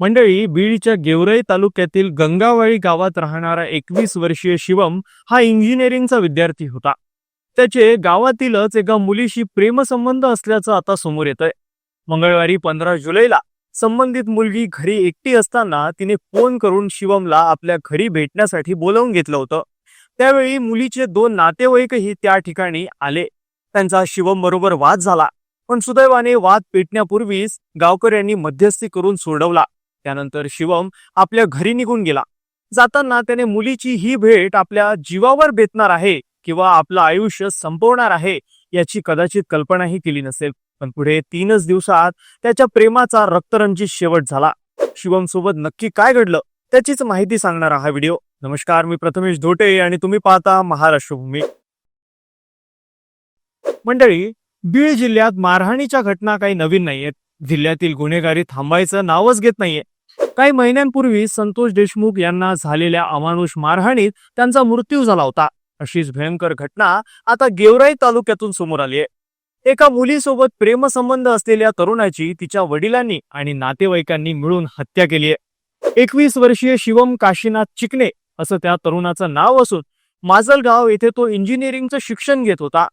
मंडळी बीडच्या गेवराई तालुक्यातील गंगावाळी गावात राहणारा एकवीस वर्षीय शिवम हा इंजिनिअरिंगचा विद्यार्थी होता. त्याचे गावातीलच एका मुलीशी प्रेमसंबंध असल्याचं आता समोर येतंय. मंगळवारी पंधरा जुलैला संबंधित मुलगी घरी एकटी असताना तिने फोन करून शिवमला आपल्या घरी भेटण्यासाठी बोलावून घेतलं होतं. त्यावेळी मुलीचे दोन नातेवाईकही त्या ठिकाणी आले. त्यांचा शिवम बरोबर वाद झाला पण सुदैवाने वाद पेटण्यापूर्वीच गावकऱ्यांनी मध्यस्थी करून सोडवला. त्यानंतर शिवम आपल्या घरी निघून गेला. जाताना त्याने मुलीची ही भेट आपल्या जीवावर बेतणार आहे किंवा आपलं आयुष्य संपवणार आहे याची कदाचित कल्पनाही केली नसेल. पण पुढे तीनच दिवसात त्याच्या प्रेमाचा रक्तरंजित शेवट झाला. शिवम सोबत नक्की काय घडलं त्याचीच माहिती सांगणारा हा व्हिडिओ. नमस्कार मी प्रथमेश धोटे आणि तुम्ही पाहता महाराष्ट्रभूमी. मंडळी बीड जिल्ह्यात मारहाणीच्या घटना काही नवीन नाहीयेत. जिल्ह्यातील गुन्हेगारी थांबायचं नावच घेत नाहीये. काही महिन्यांपूर्वी संतोष देशमुख यांना झालेल्या अमानुष मारहाणीत त्यांचा मृत्यू झाला होता. अशीच भयंकर घटना आता गेवराई तालुक्यातून समोर आली आहे. एका मुलीसोबत प्रेमसंबंध असलेल्या तरुणाची तिच्या वडिलांनी आणि नातेवाईकांनी मिळून हत्या केली आहे. एकवीस वर्षीय शिवम काशीनाथ चिकणे असं त्या तरुणाचं नाव असून माजलगाव येथे तो इंजिनिअरिंगचं शिक्षण घेत होता.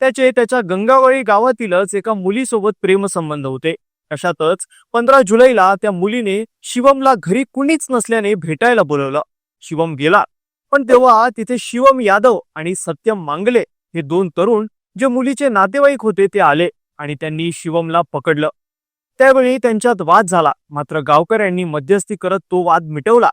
त्याचे त्याच्या गंगावळी गावातीलच एका मुलीसोबत प्रेमसंबंध होते. अशातच पंधरा जुलैला त्या मुलीने शिवमला घरी कुणीच नसल्याने भेटायला बोलवलं. शिवम गेला. पण तेव्हा तिथे शिवम यादव आणि सत्यम मांगले हे दोन तरुण जे मुलीचे नातेवाईक होते ते आले आणि त्यांनी शिवमला पकडलं. त्यावेळी त्यांच्यात वाद झाला. मात्र गावकऱ्यांनी मध्यस्थी करत तो वाद मिटवला.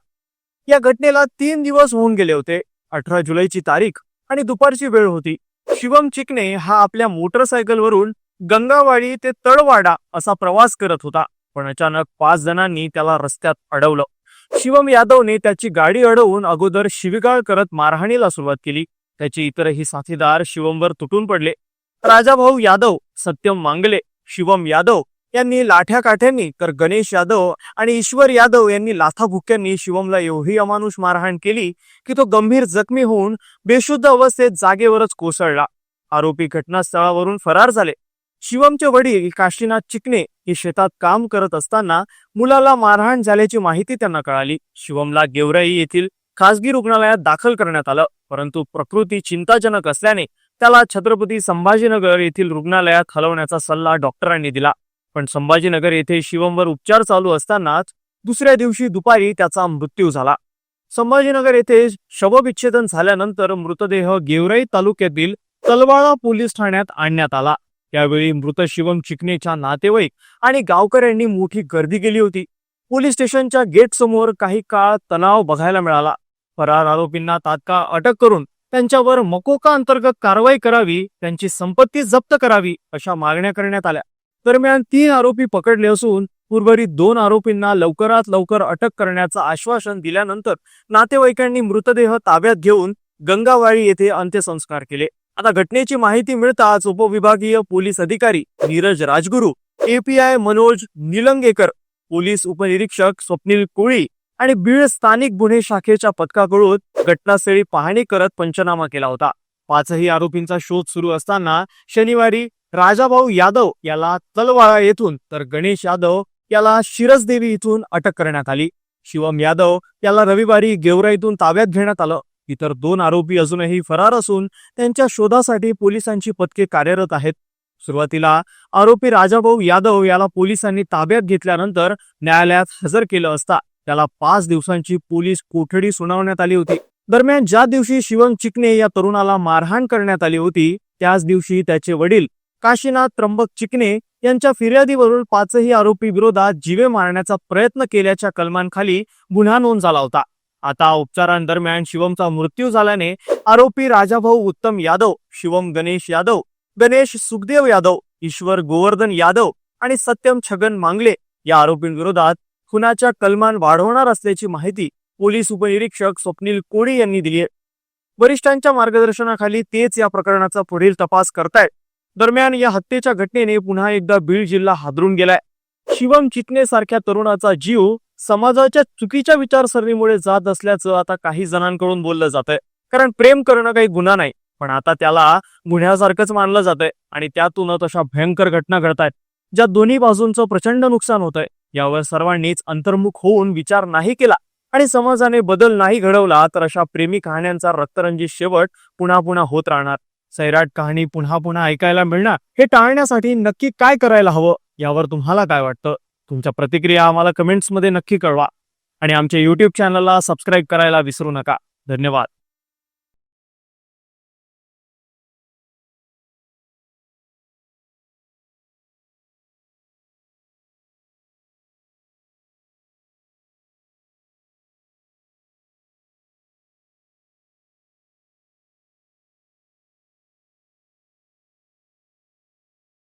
या घटनेला तीन दिवस होऊन गेले होते. अठरा जुलैची तारीख आणि दुपारची वेळ होती. शिवम चिकणे हा आपल्या मोटरसायकलवरून गंगावाडी ते तळवाडा असा प्रवास करत होता. पण अचानक पाच जणांनी त्याला रस्त्यात अडवलं. शिवम यादवने त्याची गाडी अडवून अगोदर शिविगाळ करत मारहाणीला सुरुवात केली. त्याचे इतरही साथीदार शिवमवर तुटून पडले. राजाभाऊ यादव सत्यम मांगले शिवम यादव यांनी लाठ्या काठ्यांनी तर गणेश यादव आणि ईश्वर यादव यांनी लाथाभुक्यांनी शिवमला एवढी अमानुष मारहाण केली की तो गंभीर जखमी होऊन बेशुद्ध अवस्थेत जागेवरच कोसळला. आरोपी घटनास्थळावरून फरार झाले. शिवमचे वडील काशीनाथ चिकणे हे शेतात काम करत असताना मुलाला मारहाण झाल्याची माहिती त्यांना कळाली. शिवमला गेवराई येथील खासगी रुग्णालयात दाखल करण्यात आलं. परंतु प्रकृती चिंताजनक असल्याने त्याला छत्रपती संभाजीनगर येथील रुग्णालयात हलवण्याचा सल्ला डॉक्टरांनी दिला. पण संभाजीनगर येथे शिवमवर उपचार चालू असतानाच दुसऱ्या दिवशी दुपारी त्याचा मृत्यू झाला. संभाजीनगर येथे शवविच्छेदन झाल्यानंतर मृतदेह गेवराई तालुक्यातील तलवाळा पोलीस ठाण्यात आणण्यात आला. यावेळी मृत शिवम चिकणेच्या नातेवाईक आणि गावकऱ्यांनी मोठी गर्दी केली होती. पोलीस स्टेशनच्या गेट समोर काही काळ तणाव बघायला मिळाला. फरार आरोपींना तात्काळ अटक करून त्यांच्यावर मकोका अंतर्गत कारवाई करावी त्यांची संपत्ती जप्त करावी अशा मागण्या करण्यात आल्या. दरम्यान तीन आरोपी पकडले असून उर्वरित दोन आरोपींना लवकरात लवकर अटक करण्याचं आश्वासन दिल्यानंतर नातेवाईकांनी मृतदेह ताब्यात घेऊन गंगावाळी येथे अंत्यसंस्कार केले. आता घटनेची माहिती मिळताच उपविभागीय पोलीस अधिकारी नीरज राजगुरू एपीआय मनोज निलंगेकर पोलीस उपनिरीक्षक स्वप्नील कोळी आणि बीड स्थानिक गुन्हे शाखेच्या पथकाकडून घटनास्थळी पाहणी करत पंचनामा केला होता. पाचही आरोपींचा शोध सुरू असताना शनिवारी राजाभाऊ यादव याला तलवाळा येथून तर गणेश यादव याला शिरसदेवी इथून अटक करण्यात आली. शिवम यादव याला रविवारी गेवराईतून ताब्यात घेण्यात आलं. इतर दोन आरोपी अजूनही फरार असून त्यांच्या शोधासाठी पोलिसांची पथके कार्यरत आहेत. सुरुवातीला आरोपी राजाभाऊ यादव याला पोलिसांनी ताब्यात घेतल्यानंतर न्यायालयात हजर केलं असता त्याला पाच दिवसांची पोलीस कोठडी सुनावण्यात आली होती. दरम्यान ज्या दिवशी शिवम चिकणे या तरुणाला मारहाण करण्यात आली होती त्याच दिवशी त्याचे वडील काशीनाथ त्र्यंबक चिकणे यांच्या फिर्यादीवरून पाचही आरोपी विरोधात जीवे मारण्याचा प्रयत्न केल्याच्या कलमांखाली गुन्हा नोंद झाला होता. आता उपचारांदरम्यान शिवमचा मृत्यू झाल्याने आरोपी राजाभाऊ उत्तम यादव शिवम गणेश यादव गणेश सुखदेव यादव ईश्वर गोवर्धन यादव आणि सत्यम छगन मांगले या आरोपींविरोधात खुनाच्या कलमान वाढवणार असल्याची माहिती पोलीस उपनिरीक्षक स्वप्नील कोळी यांनी दिली आहे. वरिष्ठांच्या मार्गदर्शनाखाली तेच या प्रकरणाचा पुढील तपास करतायत. दरम्यान या हत्येच्या घटनेने पुन्हा एकदा बीड जिल्हा हादरून गेलाय. शिवम चितने सारख्या तरुणाचा जीव समाजाच्या चुकीच्या विचारसरणीमुळे जात असल्याचं आता काही जणांकडून बोललं जात आहे कारण प्रेम करणं काही गुन्हा नाही पण आता त्याला गुन्ह्यासारखंच मानलं जात आहे आणि त्यातूनच अशा भयंकर घटना घडतायत. ज्या दोन्ही बाजूंचं प्रचंड नुकसान होत आहे यावर सर्वांनीच अंतर्मुख होऊन विचार नाही केला आणि समाजाने बदल नाही घडवला तर अशा प्रेमी कहाण्यांचा रक्तरंजित शेवट पुन्हा पुन्हा होत राहणार. सैराट कहाणी पुन्हा पुन्हा ऐकायला मिळणार हे टाळण्यासाठी नक्की काय करायला हवं यावर तुम्हाला काय वाटतं? तुमच्या प्रतिक्रिया आम्हाला कमेंट्समध्ये नक्की कळवा. आणि आमच्या यूट्यूब चॅनलला सबस्क्राईब करायला विसरू नका. धन्यवाद.